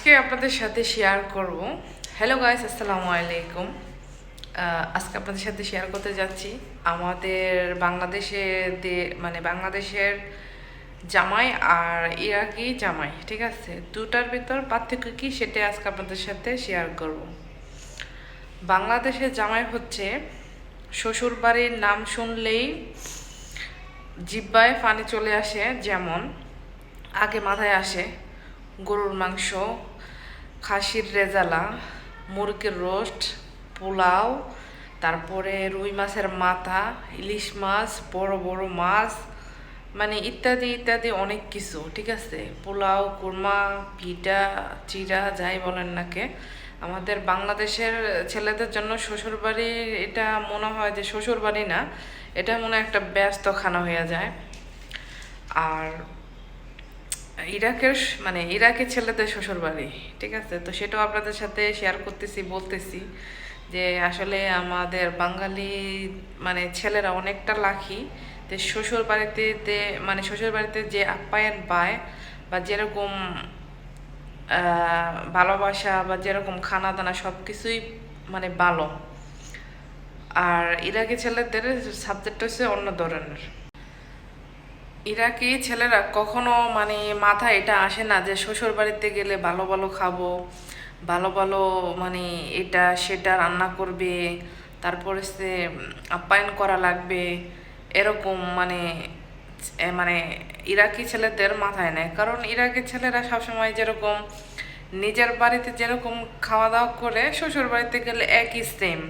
আজকে আপনাদের সাথে শেয়ার করব। হ্যালো গাইস আসসালামু আলাইকুম। আজকে আপনাদের সাথে শেয়ার করতে যাচ্ছি। আমাদের বাংলাদেশে মানে বাংলাদেশের জামাই আর ইরাকি জামাই, ঠিক আছে? দুটার ভিতর পার্থক্য কি সেটা আজকে আপনাদের সাথে শেয়ার করব। বাংলাদেশের জামাই হচ্ছে শ্বশুর বাড়ির নাম শুনলেই জিব্বায় ফানে চলে আসে, যেমন আগে মাথায় আসে গরুর মাংস খাসির রেজালা, মুরগির রোস্ট, পোলাও, তারপরে রুই মাছের মাথা, ইলিশ মাছ, বড় বড় মাছ মানে ইত্যাদি ইত্যাদি অনেক কিছু, ঠিক আছে? পোলাও, কুরমা, পিঠা চিরা যাই বলেন নাকে আমাদের বাংলাদেশের ছেলেদের জন্য শ্বশুরবাড়ি, এটা মনে হয় যে শ্বশুরবাড়ি না, এটা মনে একটা ব্যস্ত খানা হয়ে যায়। আর ইরাকের মানে ইরাকের ছেলেদের শ্বশুর বাড়ি ঠিক আছে? তো সেটাও আপনাদের সাথে শেয়ার করতেছি, বলতেছি যে আসলে আমাদের বাঙালি মানে ছেলেরা অনেকটা লাখি যে শ্বশুর বাড়িতে মানে শ্বশুর বাড়িতে যে আপ্যায়ন পায় বা যেরকম ভালোবাসা বা যেরকম খানা দানা সব কিছুই মানে ভালো। আর ইরাকি ছেলেদের সাবজেক্ট হচ্ছে অন্য ধরনের। ইরাকি ছেলেরা কখনো মানে মাথায় এটা আসে না যে শ্বশুর বাড়িতে গেলে ভালো ভালো খাব, ভালো ভালো মানে এটা সেটা রান্না করবে, তারপরে সে আপ্যায়ন করা লাগবে, এরকম মানে মানে ইরাকি ছেলেদের মাথায় নেয়? কারণ ইরাকি ছেলেরা সবসময় যেরকম নিজের বাড়িতে যেরকম খাওয়া দাওয়া করে শ্বশুর বাড়িতে গেলে একই সেম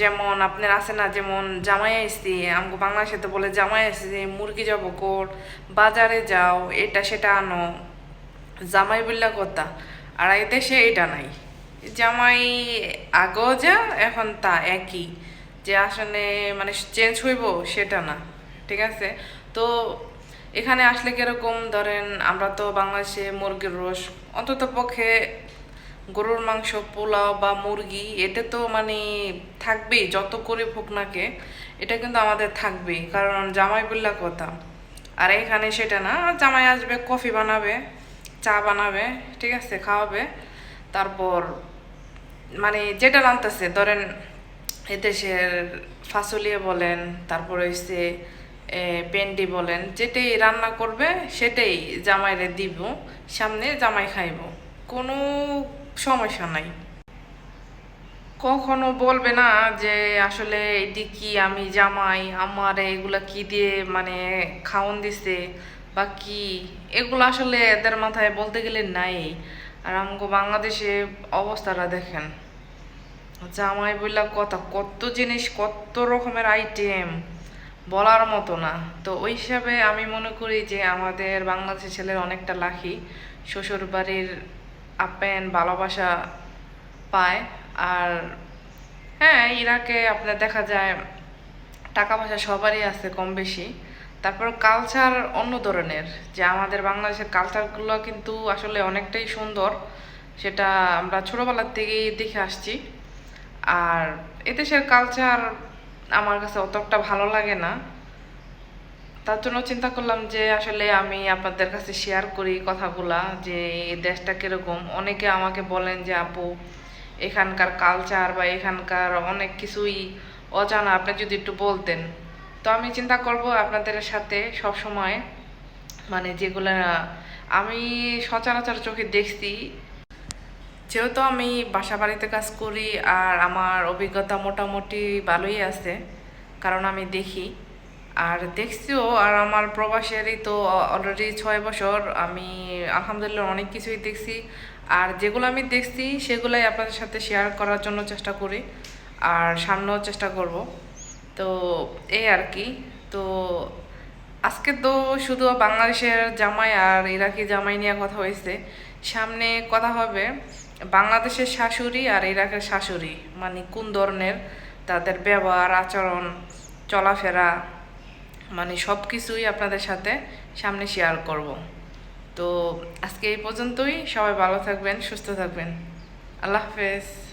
যেমন আপনার আছে না, যেমন জামাই আসছি আমাকে বাংলাদেশে তো বলে জামাই আসছি মুরগি যাব কর বাজারে যাও, এটা সেটা আনো। জামাই বললা কথা, আর এই দেশে এটা নাই। জামাই আগেও যা, এখন তা একই। যে আসলে মানে চেঞ্জ হইব, সেটা না, ঠিক আছে? তো এখানে আসলে কীরকম, ধরেন আমরা তো বাংলাদেশে মুরগির রস অন্তত পক্ষে গরুর মাংস, পোলাও বা মুরগি, এটা তো মানে থাকবেই, যত করে হোক নাকে এটা কিন্তু আমাদের থাকবেই, কারণ জামাই বললা কথা। আর এখানে সেটা না, জামাই আসবে, কফি বানাবে, চা বানাবে, ঠিক আছে, খাওয়াবে, তারপর মানে যেটা রান্তাছে ধরেন এদেশের ফাসলিয়ে বলেন, তারপর হচ্ছে পেন্ডি বলেন, যেটাই রান্না করবে, সেটাই জামাইরে দিব, সামনে জামাই খাইব। কোনো সমস্যা নাই। কখনো বলবে না যে আসলে এটি কি আমি জামাই, আমার এগুলা কি দিয়ে মানে খাওন দিছে বা কি? এগুলো আসলে এদের মাথায় বলতে গেলে নাই। আর আমাকে বাংলাদেশে অবস্থাটা দেখেন। জামাই বললা কথা, কত জিনিস, কত রকমের আইটেম বলার মতো না। তো ওই হিসাবে আমি মনে করি যে আমাদের বাংলাদেশের ছেলের অনেকটা লাখি শ্বশুর বাড়ির আপ্যায়ন ভালোবাসা পায়। আর হ্যাঁ ইরাকে আপনার দেখা যায় টাকা পয়সা সবারই আছে কম বেশি তারপর কালচার অন্য ধরনের। যে আমাদের বাংলাদেশের কালচারগুলো কিন্তু আসলে অনেকটাই সুন্দর। সেটা আমরা ছোটোবেলার থেকেই দেখে আসছি। আর এদেশের কালচার আমার কাছে অতটা ভালো লাগে না। তার জন্য চিন্তা করলাম যে আসলে আমি আপনাদের কাছে শেয়ার করি কথাগুলা যে এই দেশটা কীরকম। অনেকে আমাকে বলেন যে, আপু, এখানকার কালচার বা এখানকার অনেক কিছুই অজানা। আপনি যদি একটু বলতেন। তো আমি চিন্তা করব আপনাদের সাথে সব সময় মানে যেগুলা আমি সচরাচর চোখে দেখছি। যেহেতু আমি বাসা বাড়িতে কাজ করি আর আমার অভিজ্ঞতা মোটামুটি ভালোই আছে, কারণ আমি দেখি। আর দেখছিও, আর আমার প্রবাসেরই তো অলরেডি ছয় বছর, আমি আলহামদুলিল্লাহ অনেক কিছুই দেখছি। আর যেগুলো আমি দেখছি, সেগুলাই আপনাদের সাথে শেয়ার করার জন্য চেষ্টা করি, আর সামনেও চেষ্টা করব। তো এই আর কি, তো আজকে তো শুধু বাংলাদেশের জামাই আর ইরাকি জামাই নিয়ে কথা হয়েছে। সামনে কথা হবে বাংলাদেশের শাশুড়ি আর ইরাকের শাশুড়ি মানে কোন ধরনের তাদের ব্যবহার, আচরণ, চলাফেরা মানে সব কিছুই আপনাদের সাথে সামনে শেয়ার করব। তো আজকে এই পর্যন্তই। সবাই ভালো থাকবেন, সুস্থ থাকবেন। আল্লাহ হাফেজ।